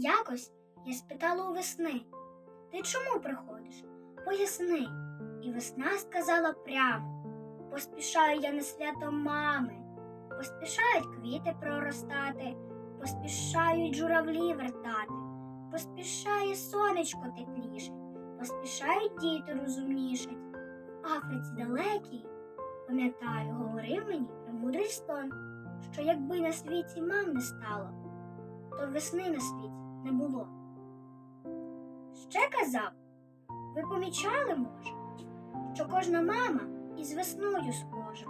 Якось я спитала у весни, ти чому приходиш? Поясни. І весна сказала прямо: поспішаю я на свято мами, поспішають квіти проростати, поспішають журавлі вертати, поспішає сонечко тепліше, поспішають діти розумнішать. В Африці далекій, пам'ятаю, говорив мені премудрий стон, що якби на світі мам не стало, то весни на світі не було. Ще казав, ви помічали, може, що кожна мама із весною схожа.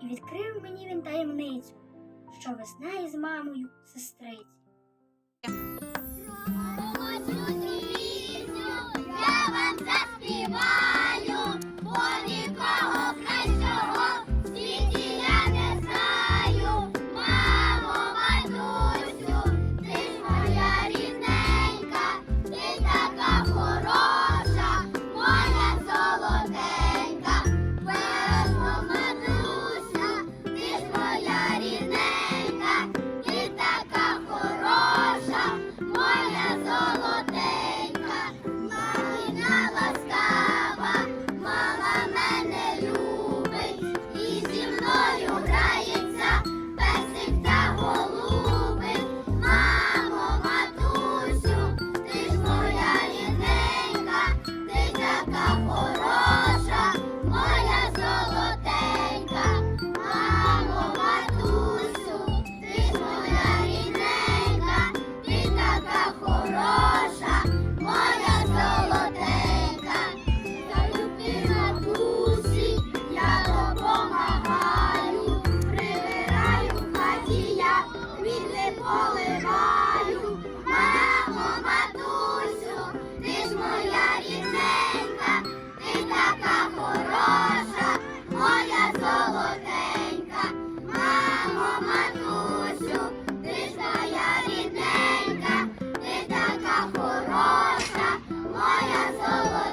І відкрив мені він таємницю, що весна із мамою сестриці. моя.